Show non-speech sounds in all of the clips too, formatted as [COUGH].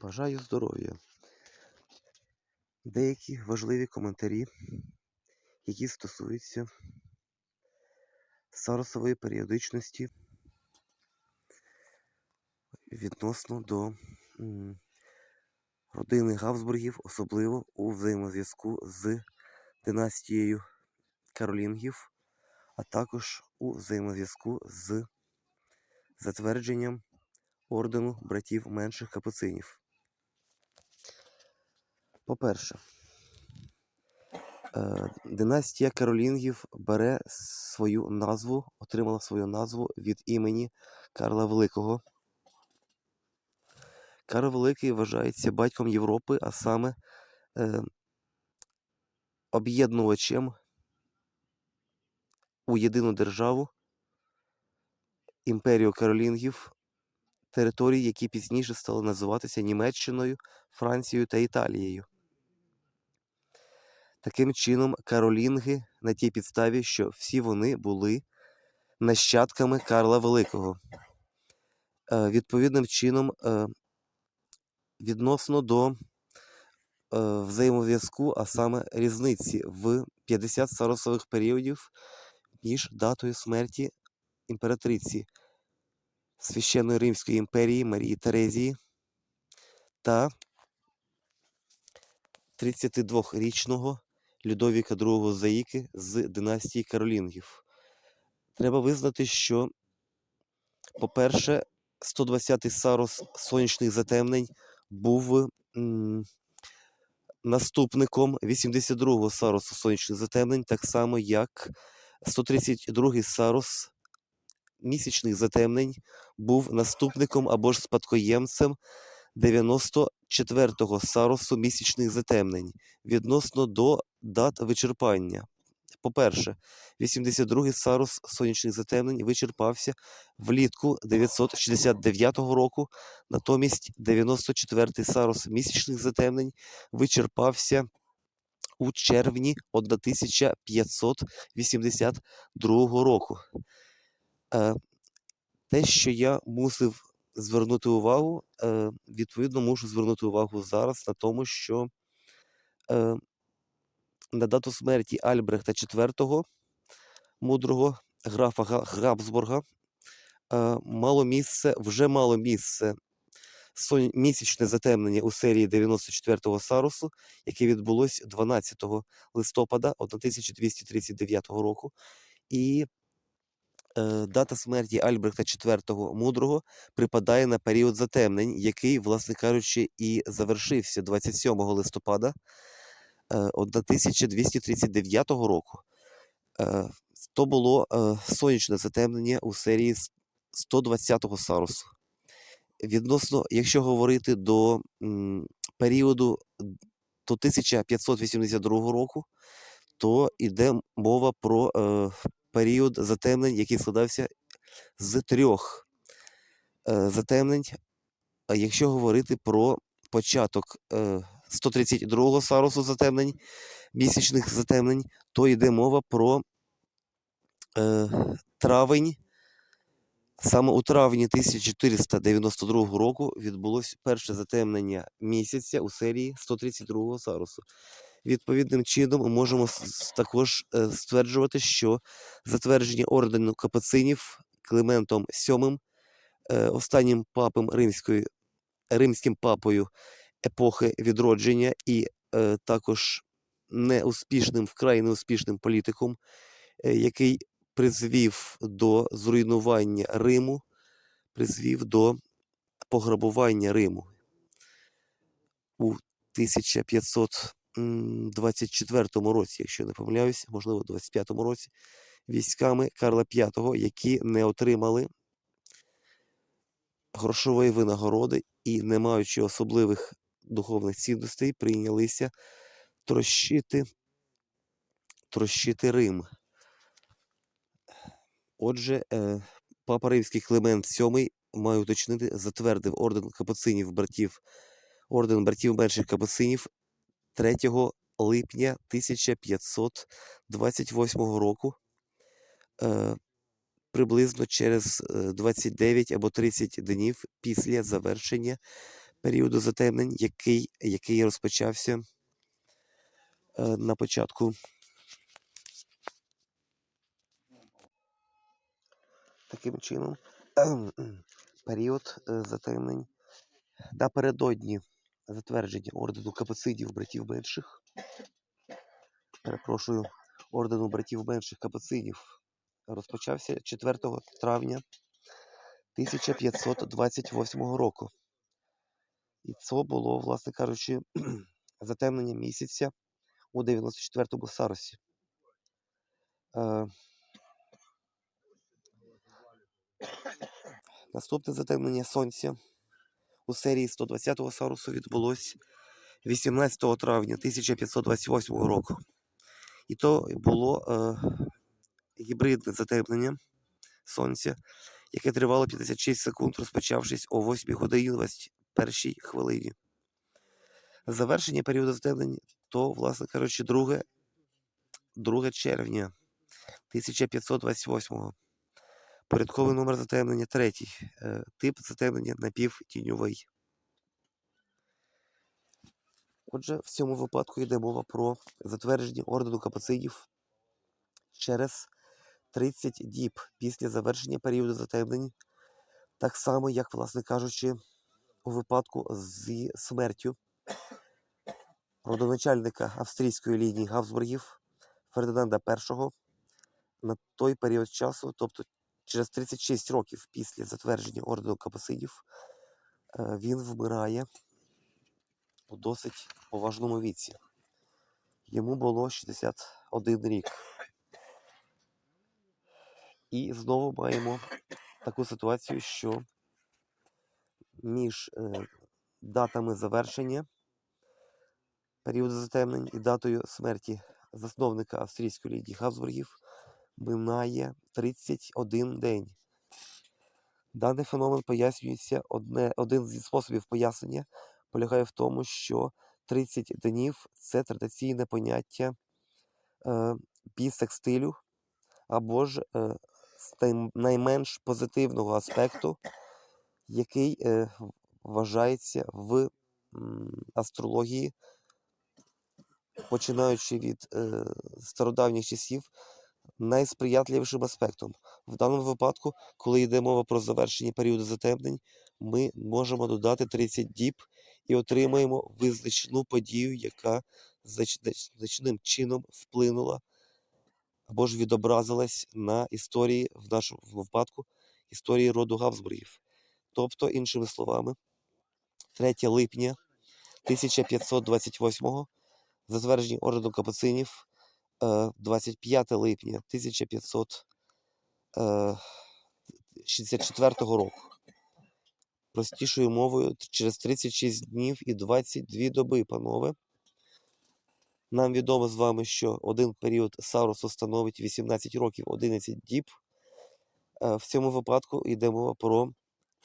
Бажаю здоров'я. Деякі важливі коментарі, які стосуються саросової періодичності відносно до родини Габсбургів, особливо у взаємозв'язку з династією Каролінгів, а також у взаємозв'язку з затвердженням ордену братів менших капуцинів. По-перше, е, династія Каролінгів бере свою назву, отримала свою назву від імені Карла Великого. Карл Великий вважається батьком Європи, а саме е, об'єднувачем у єдину державу імперію Каролінгів, території, які пізніше стали називатися Німеччиною, Францією та Італією. Таким чином, каролінги на тій підставі, що всі вони були нащадками Карла Великого. Е, Відповідним чином, е, відносно до е, взаємозв'язку, а саме різниці в 50 саросових періодів між датою смерті імператриці Священної Римської імперії Марії Терезії та 32-річного Людовіка II Заїки з династії Каролінгів. Треба визнати, що, по-перше, 120-й Сарос сонячних затемнень був м, наступником 82-го Саросу сонячних затемнень, так само як 132-й Сарос місячних затемнень був наступником або ж спадкоємцем 94-го Саросу місячних затемнень відносно до дат вичерпання. По-перше, 82-й Сарус сонячних затемнень вичерпався влітку 969 року, натомість 94-й Сарус місячних затемнень вичерпався у червні 1582 року. Е, Те, що я мусив звернути увагу, е, відповідно, мушу звернути увагу зараз на тому, що е, на дату смерті Альбрехта IV, мудрого графа Га- Габсбурга, е, мало місце, вже мало місце місячне затемнення у серії 94-го Сарусу, яке відбулось 12 листопада 1239 року. І е, дата смерті Альбрехта IV Мудрого припадає на період затемнень, який, власне кажучи, і завершився 27 листопада 1239 року. Е, То було е, сонячне затемнення у серії 120-го Сарусу. Відносно, якщо говорити до періоду до 1582 року, то йде мова про е, період затемнень, який складався з трьох е, затемнень. Якщо говорити про початок е, 132-го сарусу затемнень, місячних затемнень, то йде мова про е, травень. Саме у травні 1492 року відбулось перше затемнення місяця у серії 132-го сарусу. Відповідним чином ми можемо також е, стверджувати, що затвердження ордену капуцинів Климентом VII, е, останнім папом римської, римським папою епохи відродження і е, також неуспішним, вкрай неуспішним політиком, е, який призвів до зруйнування Риму, призвів до пограбування Риму. У 1524 році, якщо не помиляюсь, можливо, у 25 році, військами Карла V, які не отримали грошової винагороди і, не маючи особливих духовних цінностей, прийнялися трощити, трощити Рим. Отже, е, Папа Римський Климент VII, маю уточнити, затвердив орден капуцинів братів, орден братів менших капуцинів 3 липня 1528 року. Е, приблизно через е, 29 або 30 днів після завершення періоду затемнень, який, який розпочався е, на початку. Таким чином, [CLEARS THROAT] період е, затемнень напередодні затвердження ордену капацидів братів менших. Перепрошую, ордену братів менших капацинів розпочався 4 травня 1528 року. І це було, власне кажучи, [CLEARS THROAT] затемнення місяця у 94-му Саросі. Е, Наступне затемнення сонця у серії 120-го Сарусу відбулось 18 травня 1528 року. І то було е, гібридне затемнення сонця, яке тривало 56 секунд, розпочавшись о 8 годині 21 хвилині. Завершення періоду затемнень то, власне кажучи, 2, 2 червня 1528 Порядковий номер затемнення третій. Е, Тип затемнення напівтіньовий. Отже, в цьому випадку йде мова про затвердження ордену капацинів через 30 діб після завершення періоду затемнень, так само, як, власне кажучи, у випадку зі смертю родоначальника австрійської лінії Габсбургів Фердинанда І на той період часу, тобто через 36 років після затвердження ордену Капасидів, е, він вмирає у досить поважному віці. Йому було 61 рік. І знову маємо таку ситуацію, що між е, датами завершення періоду затемнень і датою смерті засновника австрійської лінії Габсбургів минає 31 день. Даний феномен пояснюється одне, один зі способів пояснення полягає в тому, що 30 днів це традиційне поняття е, бісекстилю, або ж е, найменш позитивного аспекту, який е, вважається в астрології, починаючи від е, стародавніх часів, найсприятливішим аспектом. В даному випадку, коли йде мова про завершення періоду затемнень, ми можемо додати 30 діб і отримаємо визначну подію, яка знач- значним чином вплинула або ж відобразилась на історії, в нашому випадку, історії роду Габсбургів. Тобто, іншими словами, 3 липня 1528 затвердження ордену капуцинів, е, 25 липня 1564 року. Простішою мовою, через 36 днів і 22 доби, панове. Нам відомо з вами, що один період Сарусу становить 18 років 11 діб. Е, В цьому випадку йде мова про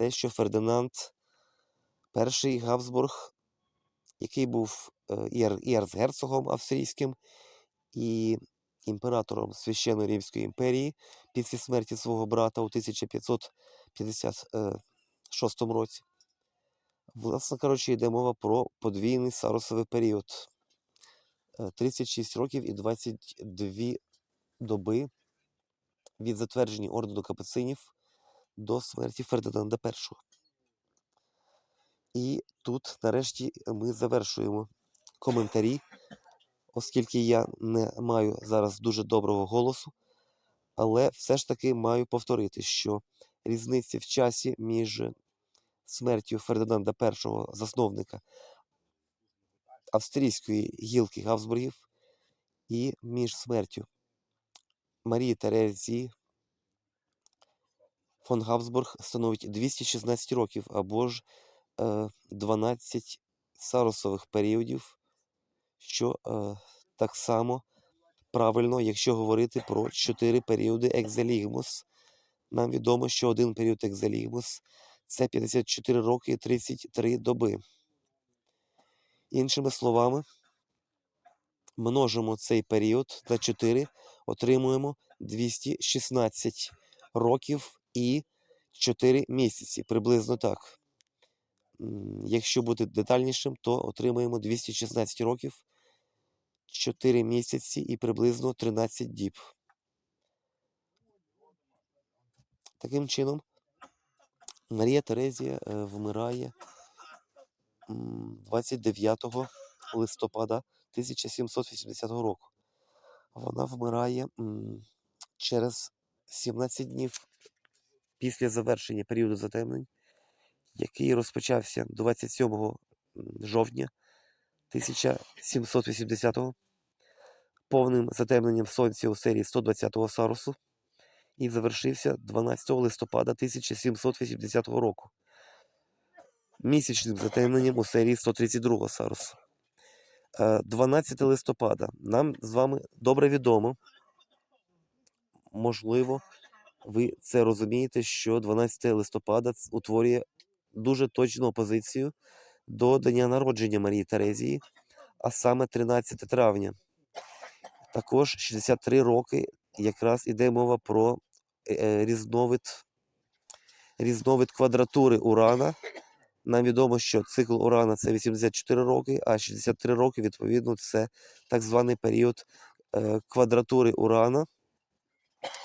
те, що Фердинанд І Габсбург, який був е, і австрійським, і імператором Священної Римської імперії після смерті свого брата у 1556 році. Власне кажучи, йде мова про подвійний сарусовий період. Е, 36 років і 22 доби від затвердження ордену капуцинів до смерті Фердинанда І. І тут, нарешті, ми завершуємо коментарі, оскільки я не маю зараз дуже доброго голосу, але все ж таки маю повторити, що різниця в часі між смертю Фердинанда І, засновника австрійської гілки Габсбургів, і між смертю Марії Терезії фон Габсбург становить 216 років або ж е, 12 сарусових періодів, що е, так само правильно, якщо говорити про 4 періоди екзелігмус. Нам відомо, що один період екзелігмус це 54 роки і 33 доби. Іншими словами, множимо цей період на 4, отримуємо 216 років і 4 місяці, приблизно так. Якщо бути детальнішим, то отримаємо 216 років, 4 місяці і приблизно 13 діб. Таким чином, Марія Терезія е, вмирає 29 листопада 1780 року. Вона вмирає через 17 днів після завершення періоду затемнень, який розпочався 27 жовтня 1780 повним затемненням сонця у серії 120-го Сарусу і завершився 12 листопада 1780 року місячним затемненням у серії 132 Сарусу. Е, 12 листопада. Нам з вами добре відомо, можливо, ви це розумієте, що 12 листопада утворює дуже точну опозицію до дня народження Марії Терезії, а саме 13 травня. Також 63 роки якраз іде мова про е, е, різновид, різновид квадратури Урана. Нам відомо, що цикл Урана це 84 роки, а 63 роки, відповідно, це так званий період е, квадратури Урана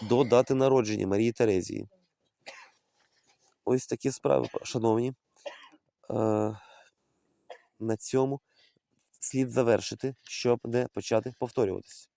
до дати народження Марії Терезії. Ось такі справи, шановні. Е, на цьому слід завершити, щоб не почати повторюватись.